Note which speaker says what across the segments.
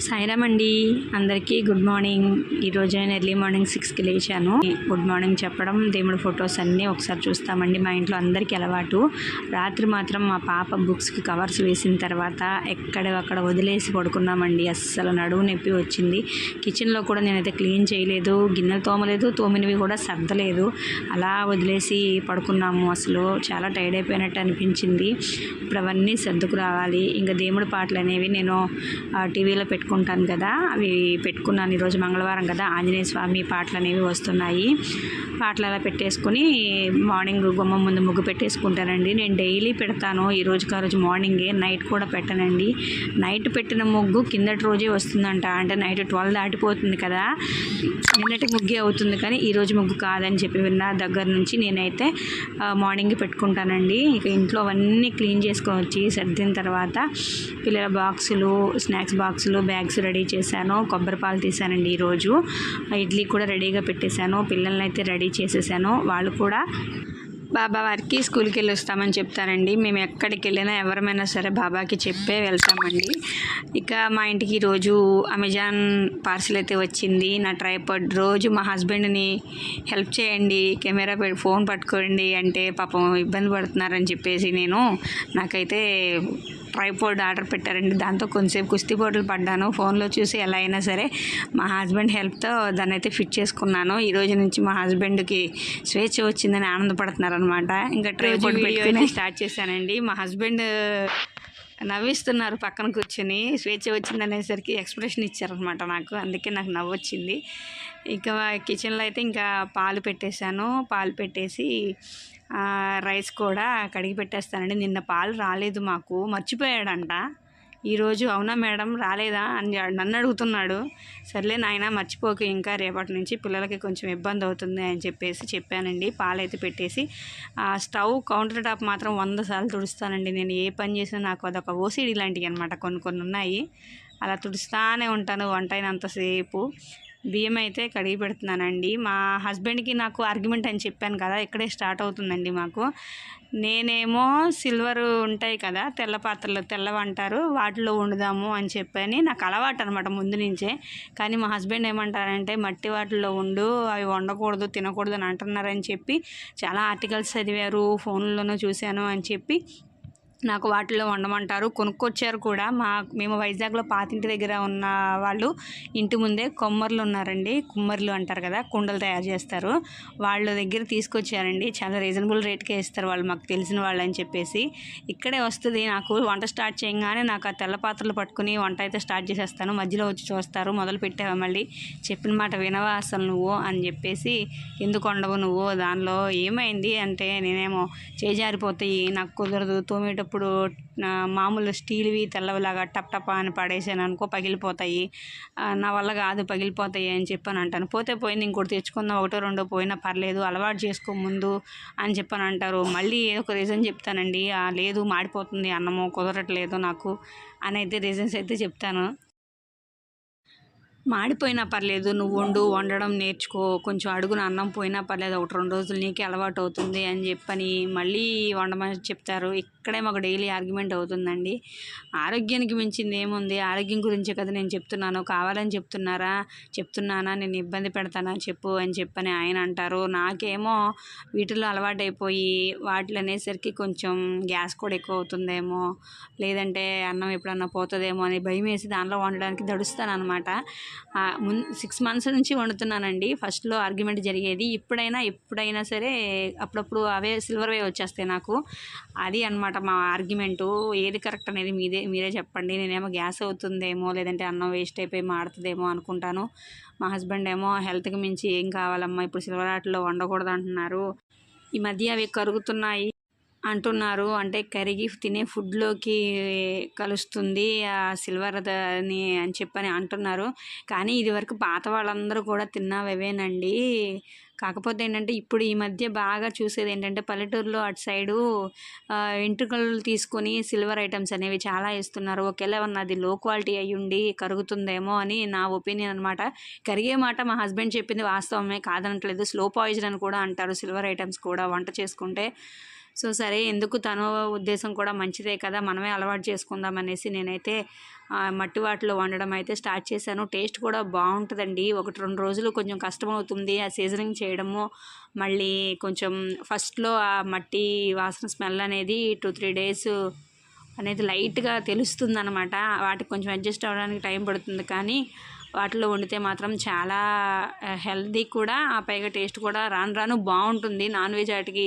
Speaker 1: సాయిరామ్ అండి అందరికీ good morning. ఈరోజు నేను ఎర్లీ మార్నింగ్ సిక్స్కి లేచాను. గుడ్ మార్నింగ్ చెప్పడం దేవుడి ఫొటోస్ అన్నీ ఒకసారి చూస్తామండి మా ఇంట్లో అందరికీ అలవాటు. రాత్రి మాత్రం మా పాప బుక్స్కి కవర్స్ వేసిన తర్వాత ఎక్కడ అక్కడ వదిలేసి పడుకున్నామండి. అస్సలు నడువు నొప్పి వచ్చింది. కిచెన్లో కూడా నేనైతే క్లీన్ చేయలేదు. గిన్నెలు తోమలేదు. తోమినవి కూడా సర్దలేదు. అలా వదిలేసి పడుకున్నాము. అసలు చాలా టైర్డ్ అయిపోయినట్టు అనిపించింది. ఇప్పుడు అవన్నీ సర్దుకు రావాలి. ఇంకా దేవుడి పాటలు అనేవి నేను టీవీలో పెట్టుకున్నాను పెట్టుకుంటాను కదా. అవి పెట్టుకున్నాను ఈరోజు మంగళవారం కదా. ఆంజనేయ స్వామి పాటలు అనేవి వస్తున్నాయి. పాటలు అలా పెట్టేసుకుని మార్నింగ్ గుమ్మం ముందు ముగ్గు పెట్టేసుకుంటానండి. నేను డైలీ పెడతాను. ఈ రోజు ఆ రోజు మార్నింగే నైట్ కూడా పెట్టనండి. నైట్ పెట్టిన ముగ్గు కిందటి రోజే వస్తుందంట. అంటే నైట్ ట్వెల్వ్ దాటిపోతుంది కదా. నిన్నటి ముగ్గే అవుతుంది కానీ ఈరోజు ముగ్గు కాదని చెప్పి విన్న దగ్గర నుంచి నేనైతే మార్నింగ్ పెట్టుకుంటానండి. ఇక ఇంట్లో అవన్నీ క్లీన్ చేసుకొని వచ్చి సర్దిన తర్వాత పిల్లల బాక్సులు స్నాక్స్ బాక్సులు బ్యాగ్స్ రెడీ చేశాను కొబ్బరి పాలు తీసానండి ఈరోజు. ఇడ్లీ కూడా రెడీగా పెట్టేశాను పిల్లల్ని అయితే రెడీ చేసేసాను. వాళ్ళు కూడా బాబా వారికి స్కూల్కి వెళ్ళి వస్తామని చెప్తానండి మేము ఎక్కడికి వెళ్ళినా ఎవరమైనా సరే బాబాకి చెప్పే వెళ్తామండి. ఇక మా ఇంటికి రోజు అమెజాన్ పార్సిల్ అయితే వచ్చింది. నా ట్రైపాడ్ రోజు మా హస్బెండ్ని హెల్ప్ చేయండి కెమెరా పెట్టి ఫోన్ పట్టుకోండి అంటే పాపం ఇబ్బంది పడుతున్నారని చెప్పేసి నేను నాకైతే ట్రైపోర్డ్ ఆర్డర్ పెట్టారండి. దాంతో కొంచెంసేపు కుస్తీ పోటీలు పడ్డాను. ఫోన్లో చూసి ఎలా అయినా సరే మా హస్బెండ్ హెల్ప్తో దాన్ని అయితే ఫిట్ చేసుకున్నాను. ఈ రోజు నుంచి మా హస్బెండ్కి స్వేచ్ఛ వచ్చిందని ఆనందపడుతున్నారు అనమాట ఇంకా ట్రైపోర్డ్ పెట్టుకుని స్టార్ట్ చేశానండి. మా హస్బెండ్ నవ్విస్తున్నారు పక్కన కూర్చొని. స్వేచ్ఛ వచ్చిందనేసరికి ఎక్స్ప్రెషన్ ఇచ్చారనమాట నాకు. అందుకే నాకు నవ్వు వచ్చింది ఇక కిచెన్లో అయితే ఇంకా పాలు పెట్టేశాను. పాలు పెట్టేసి రైస్ కూడా కడిగి పెట్టేస్తానండి. నిన్న పాలు రాలేదు మాకు. మర్చిపోయాడంట. ఈరోజు అవునా మేడం? రాలేదా? అని నన్ను అడుగుతున్నాడు. సర్లే నాయన మర్చిపోకు. ఇంకా రేపటి నుంచి పిల్లలకి కొంచెం ఇబ్బంది అవుతుంది అని చెప్పేసి చెప్పానండి. పాలైతే పెట్టేసి ఆ స్టవ్ కౌంటర్ టాప్ మాత్రం వంద సార్లు తుడుస్తానండి నేను. ఏ పని చేసినా నాకు అదొక ఓసిడి లాంటివి అనమాట కొన్ని కొన్ని ఉన్నాయి. అలా తుడుస్తానే ఉంటాను వంట అయినంతసేపు బియ్యం అయితే కడిగి పెడుతున్నానండి. మా హస్బెండ్కి నాకు ఆర్గ్యుమెంట్ అని చెప్పాను కదా ఇక్కడే స్టార్ట్ అవుతుందండి మాకు. నేనేమో సిల్వర్ ఉంటాయి కదా తెల్ల పాత్రలు తెల్లవంటారు వాటిలో వండుదాము అని చెప్పని నాకు అలవాటు అనమాట ముందు నుంచే. కానీ మా హస్బెండ్ ఏమంటారంటే మట్టి వాటిల్లో ఉండు అవి వండకూడదు తినకూడదు అని అంటున్నారని చెప్పి చాలా ఆర్టికల్స్ చదివారు ఫోన్లోనూ చూశాను అని చెప్పి నాకు వాటిలో వండమంటారు. కొనుక్కొచ్చారు కూడా. మా మేము వైజాగ్లో పాతింటి దగ్గర ఉన్న వాళ్ళు ఇంటి ముందే కొమ్మర్లు ఉన్నారండి. కుమ్మర్లు అంటారు కదా కుండలు తయారు చేస్తారు. వాళ్ళ దగ్గర తీసుకొచ్చారండి. చాలా రీజనబుల్ రేట్కే ఇస్తారు వాళ్ళు మాకు తెలిసిన వాళ్ళు అని చెప్పేసి. ఇక్కడే వస్తుంది. నాకు వంట స్టార్ట్ చేయగానే నాకు ఆ తెల్ల పాత్రలు పట్టుకుని వంట అయితే స్టార్ట్ చేసేస్తాను. మధ్యలో వచ్చి చూస్తారు. మొదలు పెట్టావా మళ్ళీ? చెప్పిన మాట వినవా అసలు నువ్వు? అని చెప్పేసి ఎందుకు వండవు నువ్వు? దానిలో ఏమైంది అంటే నేనేమో చేజారిపోతాయి నాకు కుదరదు. తోమేటప్పుడు ఇప్పుడు మామూలు స్టీల్వి తెల్లవిలాగా టప్ టప్ అని పడేసాను అనుకో పగిలిపోతాయి. నా వల్ల కాదు పగిలిపోతాయి అని చెప్పని అంటాను. పోతే పోయింది ఇంకోటి తెచ్చుకుందాం ఒకటో రెండో పోయినా పర్లేదు అలవాటు చేసుకో ముందు అని చెప్పని అంటారు. మళ్ళీ ఏదో ఒక రీజన్ చెప్తానండి. లేదు మాడిపోతుంది అన్నము కుదరట్లేదు నాకు అని అయితే రీజన్స్ అయితే చెప్తాను. మాడిపోయినా పర్లేదు నువ్వు వండు వండడం నేర్చుకో కొంచెం అడుగున అన్నం పోయినా పర్లేదు ఒకటి రెండు రోజులు నీకే అలవాటు అవుతుంది అని చెప్పని మళ్ళీ వండమని చెప్తారు. ఇక్కడే మాకు డైలీ ఆర్గ్యుమెంట్ అవుతుందండి. ఆరోగ్యానికి మించింది ఏముంది? ఆరోగ్యం గురించే కదా నేను చెప్తున్నాను. కావాలని చెప్తున్నారా? చెప్తున్నానా? నేను ఇబ్బంది పెడతానా? చెప్పు అని చెప్పని ఆయన అంటారు. నాకేమో వీటిలో అలవాటైపోయి వాటిలో అనేసరికి కొంచెం గ్యాస్ కూడా ఎక్కువ అవుతుందేమో లేదంటే అన్నం ఎప్పుడన్నా పోతుందేమో అని భయం వేసి దానిలో వండడానికి దడుస్తాను అనమాట మున్ సిక్స్ మంత్స్ నుంచి వండుతున్నానండి. ఫస్ట్లో ఆర్గ్యుమెంట్ జరిగేది. ఇప్పుడైనా ఎప్పుడైనా సరే అప్పుడప్పుడు అవే సిల్వర్ వే వచ్చేస్తాయి నాకు. అది అన్నమాట మా ఆర్గ్యుమెంటు. ఏది కరెక్ట్ అనేది మీదే మీరే చెప్పండి. నేనేమో గ్యాస్ అవుతుందేమో లేదంటే అన్నం వేస్ట్ అయిపోయి మాడుతుందేమో అనుకుంటాను. మా హస్బెండ్ ఏమో హెల్త్కి మించి ఏం కావాలమ్మా ఇప్పుడు సిల్వర్ ఆటలో వండకూడదు అంటున్నారు. ఈ మధ్య అవి కరుగుతున్నాయి. అంటున్నారు. అంటే కరిగి తినే ఫుడ్లోకి కలుస్తుంది. ఆ సిల్వర్ అని అని చెప్పని అంటున్నారు. కానీ ఇది వరకు పాత వాళ్ళందరూ కూడా తిన్నావేవేనండి. కాకపోతే ఏంటంటే ఇప్పుడు ఈ మధ్య బాగా చూసేది ఏంటంటే పల్లెటూరులో అటు సైడు వెంట్రుకలు తీసుకొని సిల్వర్ ఐటమ్స్ అనేవి చాలా ఇస్తున్నారు. ఒకవేళ ఏమన్నా అది లో క్వాలిటీ అయ్యుండి కరుగుతుందేమో అని నా ఒపీనియన్ అనమాట కరిగే మాట మా హస్బెండ్ చెప్పింది వాస్తవమే కాదనట్లేదు. స్లో పాయిజన్ అని కూడా అంటారు సిల్వర్ ఐటమ్స్ కూడా వంట చేసుకుంటే. సో సరే ఎందుకు తను ఉద్దేశం కూడా మంచిదే కదా మనమే అలవాటు చేసుకుందాం అనేసి నేనైతే మట్టి వాటిలో వండడం అయితే స్టార్ట్ చేశాను. టేస్ట్ కూడా బాగుంటుందండి. ఒకటి రెండు రోజులు కొంచెం కష్టం అవుతుంది ఆ సీజనింగ్ చేయడము. మళ్ళీ కొంచెం ఫస్ట్లో ఆ మట్టి వాసన స్మెల్ అనేది టూ త్రీ డేస్ అనేది లైట్గా తెలుస్తుంది అనమాట వాటికి కొంచెం అడ్జస్ట్ అవ్వడానికి టైం పడుతుంది. కానీ వాటిలో వండితే మాత్రం చాలా హెల్దీ కూడా ఆ పైగా టేస్ట్ కూడా రాను రాను బాగుంటుంది. నాన్ వెజ్ వాటికి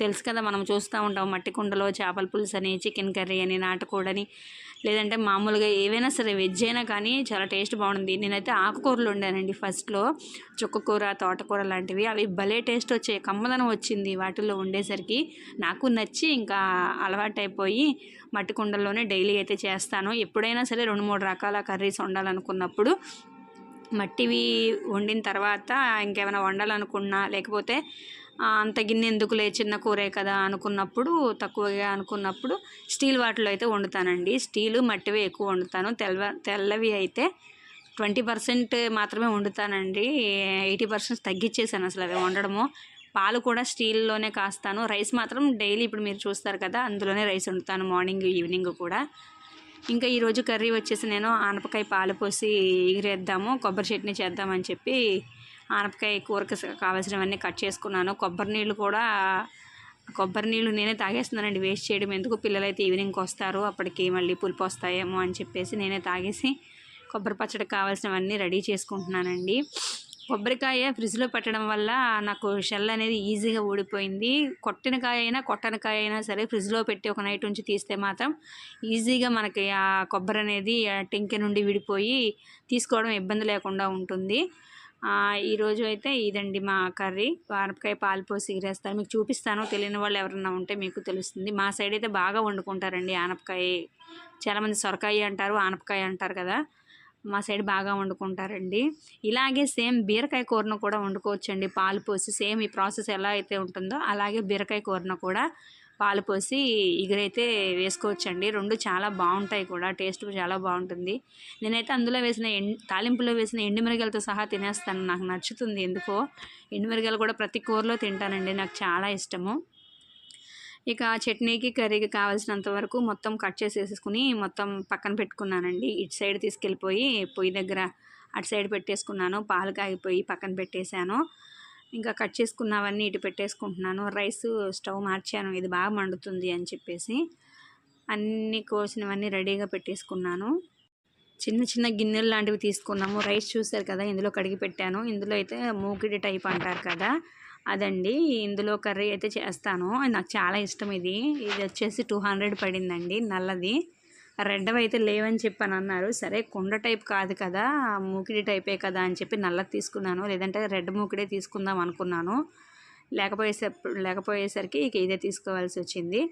Speaker 1: తెలుసు కదా మనం చూస్తూ ఉంటాం. మట్టి కుండలో చేపల పులుసు అని చికెన్ కర్రీ అని నాటుకోడని. లేదంటే మామూలుగా ఏవైనా సరే వెజ్ అయినా కానీ చాలా టేస్ట్ బాగుంది. నేనైతే ఆకుకూరలు వండానండి ఫస్ట్లో. చుక్కకూర తోటకూర లాంటివి. అవి భలే టేస్ట్ వచ్చాయి. కమ్మదనం వచ్చింది వాటిల్లో వండేసరికి నాకు నచ్చి ఇంకా అలవాటైపోయి మట్టి కుండల్లోనే డైలీ అయితే చేస్తాను. ఎప్పుడైనా సరే రెండు మూడు రకాల కర్రీస్ వండాలనుకున్నప్పుడు మట్టివి వండిన తర్వాత ఇంకేమైనా వండాలనుకున్నా లేకపోతే అంత గిన్నె ఎందుకులే చిన్న కూరే కదా అనుకున్నప్పుడు తక్కువగా అనుకున్నప్పుడు స్టీల్ వాటిలో అయితే వండుతానండి. స్టీలు మట్టివే ఎక్కువ వండుతాను. తెల్ల తెల్లవి అయితే ట్వంటీ పర్సెంట్ మాత్రమే వండుతానండి. ఎయిటీ పర్సెంట్ తగ్గించేసాను అసలు అవి వండడము. పాలు కూడా స్టీల్లోనే కాస్తాను. రైస్ మాత్రం డైలీ ఇప్పుడు మీరు చూస్తారు కదా అందులోనే రైస్ వండుతాను మార్నింగ్ ఈవినింగ్ కూడా. ఇంకా ఈరోజు కర్రీ వచ్చేసి నేను ఆనపకాయ పాలు పోసి ఎగిరేద్దాము కొబ్బరి చట్నీ చేద్దామని చెప్పి ఆనపకాయ కూరకు కావాల్సినవన్నీ కట్ చేసుకున్నాను. కొబ్బరి నీళ్ళు కూడా కొబ్బరి నీళ్ళు నేనే తాగేస్తున్నానండి. వేస్ట్ చేయడం ఎందుకు? పిల్లలైతే ఈవినింగ్కి వస్తారు అప్పటికి మళ్ళీ పులుపు వస్తాయేమో అని చెప్పేసి నేనే తాగేసి కొబ్బరి పచ్చడికి కావాల్సినవన్నీ రెడీ చేసుకుంటున్నానండి. కొబ్బరికాయ ఫ్రిడ్జ్లో పెట్టడం వల్ల నాకు షెల్ అనేది ఈజీగా ఊడిపోయింది. కొట్టిన కాయ అయినా కొట్టని కాయ అయినా సరే ఫ్రిడ్జ్లో పెట్టి ఒక నైట్ ఉంచి తీస్తే మాత్రం ఈజీగా మనకి ఆ కొబ్బరి అనేది ఆ టెంకె నుండి విడిపోయి తీసుకోవడం ఇబ్బంది లేకుండా ఉంటుంది. ఈరోజు అయితే ఇదండి మా కర్రీ. ఆనపకాయ పాలు పోసి మీకు చూపిస్తాను తెలియని వాళ్ళు ఎవరన్నా ఉంటే మీకు తెలుస్తుంది. మా సైడ్ అయితే బాగా వండుకుంటారండి ఆనపకాయ. చాలామంది సొరకాయ అంటారు ఆనపకాయ అంటారు కదా. మా సైడ్ బాగా వండుకుంటారండి. ఇలాగే సేమ్ బీరకాయ కూరను కూడా వండుకోవచ్చండి. పాలు పోసి సేమ్ ఈ ప్రాసెస్ ఎలా అయితే ఉంటుందో అలాగే బీరకాయ కూరను కూడా పాలు పోసి ఎగురైతే వేసుకోవచ్చండి. రెండు చాలా బాగుంటాయి కూడా. టేస్ట్ చాలా బాగుంటుంది. నేనైతే అందులో వేసిన ఎండ్ తాలింపులో వేసిన ఎండుమిరగాయలతో సహా తినేస్తాను. నాకు నచ్చుతుంది ఎందుకో. ఎండుమిరగాయలు కూడా ప్రతి కూరలో తింటానండి. నాకు చాలా ఇష్టము. ఇక చట్నీకి కర్రీకి కావాల్సినంత వరకు మొత్తం కట్ చేసేసుకుని మొత్తం పక్కన పెట్టుకున్నానండి. ఇటు సైడ్ తీసుకెళ్ళిపోయి పొయ్యి దగ్గర అటు సైడ్ పెట్టేసుకున్నాను. పాలు కాగిపోయి పక్కన పెట్టేశాను. ఇంకా కట్ చేసుకున్నవన్నీ ఇటు పెట్టేసుకుంటున్నాను. రైస్ స్టవ్ మార్చాను. ఇది బాగా మండుతుంది అని చెప్పేసి అన్నీ కోసినవన్నీ రెడీగా పెట్టేసుకున్నాను. చిన్న చిన్న గిన్నెలు లాంటివి తీసుకున్నాము. రైస్ చూసారు కదా ఇందులో కడిగి పెట్టాను. ఇందులో అయితే మూకిడి టైప్ అంటారు కదా అదండి. ఇందులో కర్రీ అయితే చేస్తాను. నాకు చాలా ఇష్టం ఇది. ఇది వచ్చేసి టూ హండ్రెడ్ పడిందండి నల్లది. రెడ్ అయితే లేవని చెప్పని అన్నారు సరే కుండ టైప్ కాదు కదా మూకిడి టైపే కదా అని చెప్పి నల్లది తీసుకున్నాను. లేదంటే రెడ్ మూకిడే తీసుకుందాం అనుకున్నాను. లేకపోయేసే లేకపోయేసరికి ఇక ఇదే తీసుకోవాల్సి వచ్చింది.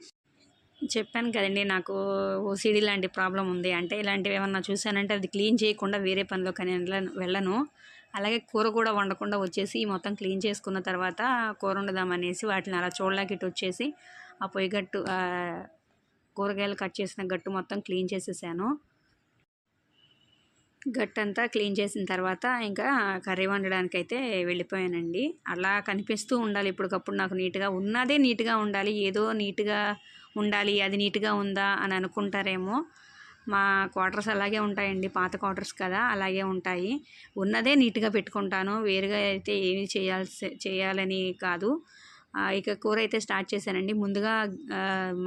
Speaker 1: చెప్పాను కదండి నాకు ఓసీడీ లాంటి ప్రాబ్లం ఉంది. అంటే ఇలాంటివి ఏమన్నా చూశానంటే అది క్లీన్ చేయకుండా వేరే పనిలో కానీ వెళ్ళను- అలాగే కూర కూడా వండకుండా వచ్చేసి మొత్తం క్లీన్ చేసుకున్న తర్వాత కూర వండుదామనేసి వాటిని అలా చూడలేక ఇటు వచ్చేసి ఆ పొయ్యి గట్టు కూరగాయలు కట్ చేసిన గట్టు మొత్తం క్లీన్ చేసేసాను. గట్టంతా క్లీన్ చేసిన తర్వాత ఇంకా కర్రీ వండడానికి అయితే వెళ్ళిపోయానండి. అలా కనిపిస్తూ ఉండాలి ఇప్పటికప్పుడు నాకు నీట్గా. ఉన్నదే నీట్గా ఉండాలి ఏదో నీట్గా ఉండాలి అది నీట్గా ఉందా అని అనుకుంటారేమో. మా క్వార్టర్స్ అలాగే ఉంటాయండి పాత క్వార్టర్స్ కదా అలాగే ఉంటాయి. ఉన్నదే నీట్గా పెట్టుకుంటాను వేరుగా అయితే ఏమి చేయాల్సి చేయాలని కాదు. ఇక కూర అయితే స్టార్ట్ చేశానండి. ముందుగా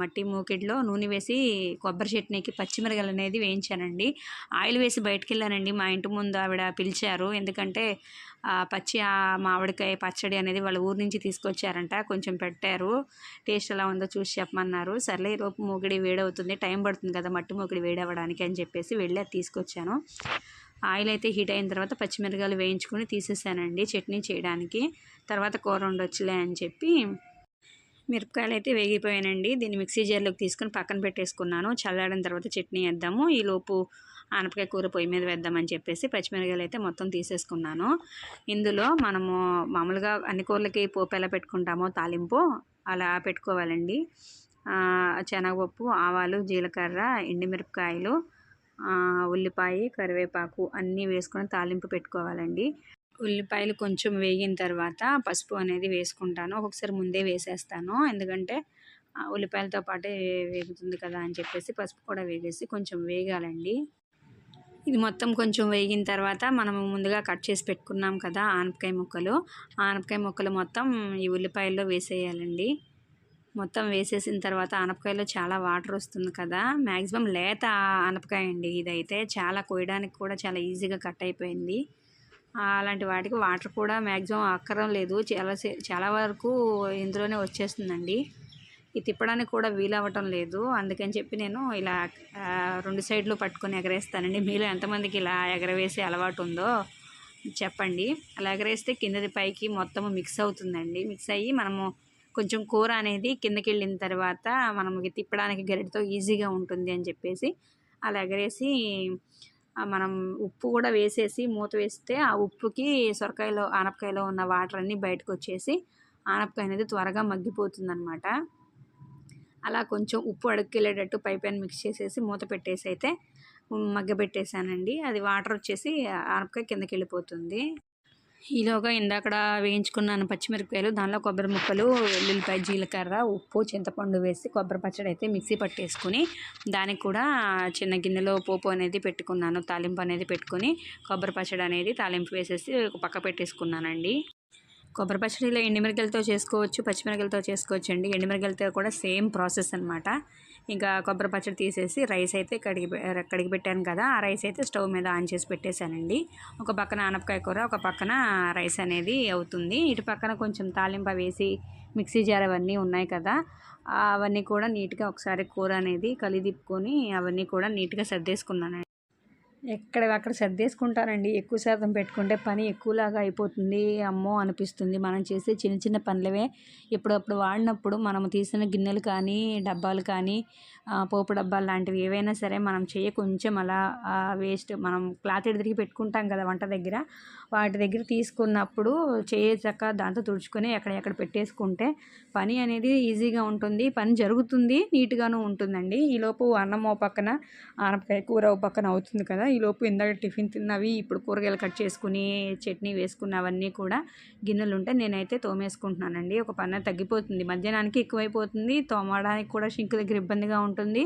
Speaker 1: మట్టి మూకిడిలో నూనె వేసి కొబ్బరి చట్నీకి పచ్చిమిరగలు అనేది వేయించానండి. ఆయిల్ వేసి బయటకు వెళ్ళానండి మా ఇంటి ముందు ఆవిడ పిలిచారు. ఎందుకంటే పచ్చి మామిడికాయ పచ్చడి అనేది వాళ్ళ ఊరు నుంచి తీసుకొచ్చారంట. కొంచెం పెట్టారు. టేస్ట్ ఎలా ఉందో చూసి చెప్పమన్నారు. సర్లే ఈరోపు మూగిడి వేడవుతుంది. టైం పడుతుంది కదా మట్టి మూగిడి వేడవడానికి అని చెప్పేసి వెళ్ళి అది తీసుకొచ్చాను. ఆయిల్ అయితే హీట్ అయిన తర్వాత పచ్చిమిరకాయలు వేయించుకొని తీసేసానండి చట్నీ చేయడానికి. తర్వాత కూర ఉండొచ్చులే అని చెప్పి మిరపకాయలు అయితే వేగిపోయానండి. దీన్ని మిక్సీ జార్లోకి తీసుకొని పక్కన పెట్టేసుకున్నాను. చల్లాడిన తర్వాత చట్నీ వేద్దాము. ఈలోపు ఆనపకాయ కూర పొయ్యి మీద వేద్దామని చెప్పేసి పచ్చిమిరకాయలు అయితే మొత్తం తీసేసుకున్నాను. ఇందులో మనము మామూలుగా అన్ని కూరలకి పోపు ఎలా పెట్టుకుంటామో తాలింపు అలా పెట్టుకోవాలండి. శనగపప్పు ఆవాలు జీలకర్ర ఎండుమిరపకాయలు ఉల్లిపాయ కరివేపాకు అన్నీ వేసుకొని తాలింపు పెట్టుకోవాలండి. ఉల్లిపాయలు కొంచెం వేగిన తర్వాత పసుపు అనేది వేసుకుంటాను. ఒక్కొక్కసారి ముందే వేసేస్తాను. ఎందుకంటే ఆ ఉల్లిపాయలతో పాటే వేగుతుంది కదా అని చెప్పేసి పసుపు కూడా వేగేసి కొంచెం వేగాలండి. ఇది మొత్తం కొంచెం వేగిన తర్వాత మనం ముందుగా కట్ చేసి పెట్టుకున్నాం కదా ఆనపకాయ ముక్కలు. ఆనపకాయ ముక్కలు మొత్తం ఈ ఉల్లిపాయల్లో వేసేయాలండి. మొత్తం వేసేసిన తర్వాత ఆనపకాయలో చాలా వాటర్ వస్తుంది కదా. మ్యాక్సిమం లేత ఆనపకాయ అండి ఇదైతే. చాలా కోయడానికి కూడా చాలా ఈజీగా కట్ అయిపోయింది. అలాంటి వాటికి వాటర్ కూడా మ్యాక్సిమం అక్కరం లేదు. చాలా చాలా వరకు ఇందులోనే వచ్చేస్తుందండి. ఇది తిప్పడానికి కూడా వీలవ్వటం లేదు. అందుకని చెప్పి నేను ఇలా రెండు సైడ్లు పట్టుకొని ఎగరేస్తానండి. మీలో ఎంతమందికి ఇలా ఎగరవేసే అలవాటు ఉందో చెప్పండి. అలా ఎగరేస్తే కిందది పైకి మొత్తం మిక్స్ అవుతుందండి. మిక్స్ అయ్యి మనము కొంచెం కూర అనేది కిందకి వెళ్ళిన తర్వాత మనం తిప్పడానికి గరిటతో ఈజీగా ఉంటుంది అని చెప్పేసి అలా ఎగరేసి మనం ఉప్పు కూడా వేసేసి మూత వేస్తే ఆ ఉప్పుకి సొరకాయలో ఆనపకాయలో ఉన్న వాటర్ అన్నీ బయటకు వచ్చేసి ఆనపకాయ అనేది త్వరగా మగ్గిపోతుంది అనమాట అలా కొంచెం ఉప్పు అడుక్కెళ్ళేటట్టు పై పైన మిక్స్ చేసేసి మూత పెట్టేసి అయితే మగ్గబెట్టేసానండి. అది వాటర్ వచ్చేసి ఆనపకాయ కిందకి వెళ్ళిపోతుంది ఈలోగా ఇందాకడ వేయించుకున్నాను పచ్చిమిరపకాయలు దానిలో కొబ్బరి ముక్కలు వెల్లుల్లిపాయ జీలకర్ర ఉప్పు చింతపండు వేసి కొబ్బరి పచ్చడి అయితే మిక్సీ పట్టేసుకుని దానికి కూడా చిన్న గిన్నెలో పోపు అనేది పెట్టుకున్నాను తాలింపు అనేది పెట్టుకుని కొబ్బరి పచ్చడి అనేది తాలింపు వేసేసి ఒక పక్క పెట్టేసుకున్నానండి. కొబ్బరి పచ్చడిలో ఎండుమిరగలతో చేసుకోవచ్చు పచ్చిమిరగలతో చేసుకోవచ్చు అండి ఎండుమిరగలతో కూడా సేమ్ ప్రాసెస్ అనమాట ఇంకా కొబ్బరి పచ్చడి తీసేసి రైస్ అయితే కడిగి కడిగి పెట్టాను కదా ఆ రైస్ అయితే స్టవ్ మీద ఆన్ చేసి పెట్టేశానండి. ఒక పక్కన ఆనపకాయ కూర ఒక పక్కన రైస్ అనేది అవుతుంది. ఇటు పక్కన కొంచెం తాలింపు వేసి మిక్సీ జార్ అవన్నీ ఉన్నాయి కదా అవన్నీ కూడా నీట్గా ఒకసారి కూర అనేది కలిదిప్పుకొని అవన్నీ కూడా నీట్గా సర్దేసుకున్నాను ఎక్కడ అక్కడ సర్దేసుకుంటానండి ఎక్కువ శాతం పెట్టుకుంటే పని ఎక్కువలాగా అయిపోతుంది. అమ్మో అనిపిస్తుంది. మనం చేసే చిన్న చిన్న పనులవే ఇప్పుడప్పుడు వాడినప్పుడు మనం తీసిన గిన్నెలు కానీ డబ్బాలు కానీ పోపు డబ్బాలు లాంటివి ఏవైనా సరే మనం చేయ కొంచెం అలా వేస్ట్ మనం క్లాత్ ఎడిదిరిగి పెట్టుకుంటాం కదా వంట దగ్గర. వాటి దగ్గర తీసుకున్నప్పుడు చేయచక్క దాంతో తుడుచుకొని ఎక్కడెక్కడ పెట్టేసుకుంటే పని అనేది ఈజీగా ఉంటుంది. పని జరుగుతుంది నీట్గాను ఉంటుందండి. ఈలోపు అన్నం ఓ పక్కన ఆనపకాయ కూర ఓ పక్కన అవుతుంది కదా. ఈలోపు ఇందాక టిఫిన్ తిన్నవి ఇప్పుడు కూరగాయలు కట్ చేసుకుని చట్నీ వేసుకున్నవన్నీ కూడా గిన్నెలు ఉంటే నేనైతే తోమేసుకుంటున్నానండి. ఒక పన్న తగ్గిపోతుంది. మధ్యాహ్నానికి ఎక్కువైపోతుంది. తోమడానికి కూడా షింక్ దగ్గర ఇబ్బందిగా ఉంటుంది.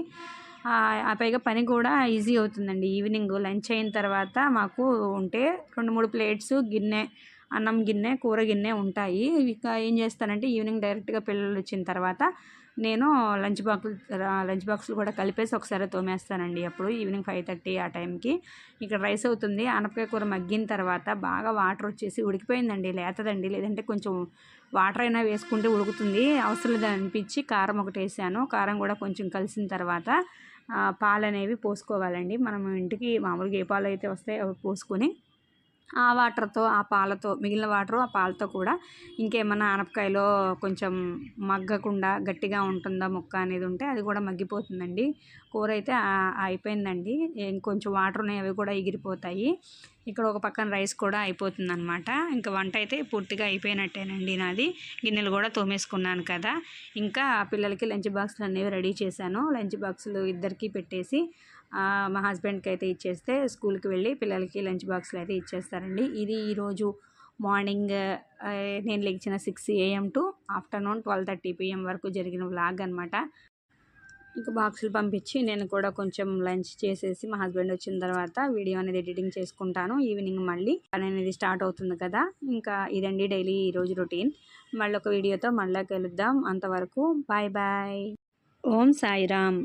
Speaker 1: పైగా పని కూడా ఈజీ అవుతుందండి. ఈవినింగ్ లంచ్ అయిన తర్వాత మాకు ఉంటే రెండు మూడు ప్లేట్స్ గిన్నె అన్నం గిన్నె కూర గిన్నె ఉంటాయి. ఇక ఏం చేస్తానంటే ఈవినింగ్ డైరెక్ట్గా పిల్లలు వచ్చిన తర్వాత నేను లంచ్ బాక్స్ లంచ్ బాక్స్లు కూడా కలిపేసి ఒకసారి తోమేస్తానండి. అప్పుడు ఈవినింగ్ ఫైవ్ థర్టీ ఆ టైంకి ఇక్కడ రైస్ అవుతుంది. ఆనపకాయ కూర మగ్గిన తర్వాత బాగా వాటర్ వచ్చేసి ఉడికిపోయిందండి. లేతదండి. లేదంటే కొంచెం వాటర్ అయినా వేసుకుంటే ఉడుకుతుంది. అవసరం అనిపించి కారం ఒకటి వేసాను. కారం కూడా కొంచెం కలిసిన తర్వాత పాలు అనేవి పోసుకోవాలండి. మనం ఇంటికి మామూలుగా ఏ పాలు అయితే వస్తాయో అవి పోసుకొని ఆ వాటర్తో ఆ పాలతో మిగిలిన వాటర్ ఆ పాలతో కూడా ఇంకేమన్నా ఆనపకాయలో కొంచెం మగ్గకుండా గట్టిగా ఉంటుందా ముక్క అనేది ఉంటే అది కూడా మగ్గిపోతుందండి. కూర అయితే అయిపోయిందండి. ఇంకొంచెం వాటర్ ఉన్నాయి అవి కూడా ఎగిరిపోతాయి. ఇక్కడ ఒక పక్కన రైస్ కూడా అయిపోతుంది అనమాట ఇంకా వంట అయితే పూర్తిగా అయిపోయినట్టేనండి నాది. గిన్నెలు కూడా తోమేసుకున్నాను కదా. ఇంకా పిల్లలకి లంచ్ బాక్సులు అనేవి రెడీ చేశాను. లంచ్ బాక్సులు ఇద్దరికి పెట్టేసి మా హస్బెండ్కి అయితే ఇచ్చేస్తే స్కూల్కి వెళ్ళి పిల్లలకి లంచ్ బాక్స్లు అయితే ఇచ్చేస్తారండి. ఇది ఈరోజు మార్నింగ్ నేను లెగిచిన six AM to afternoon twelve thirty PM వరకు జరిగిన వ్లాగ్ అనమాట ఇంకా బాక్సులు పంపించి నేను కూడా కొంచెం లంచ్ చేసేసి మా హస్బెండ్ వచ్చిన తర్వాత వీడియో అనేది ఎడిటింగ్ చేసుకుంటాను. ఈవినింగ్ మళ్ళీ పని అనేది స్టార్ట్ అవుతుంది కదా. ఇంకా ఇదండి డైలీ ఈరోజు రొటీన్. మళ్ళీ ఒక వీడియోతో మళ్ళీ కలుద్దాం. అంతవరకు బాయ్ బాయ్. ఓం సాయిరామ్.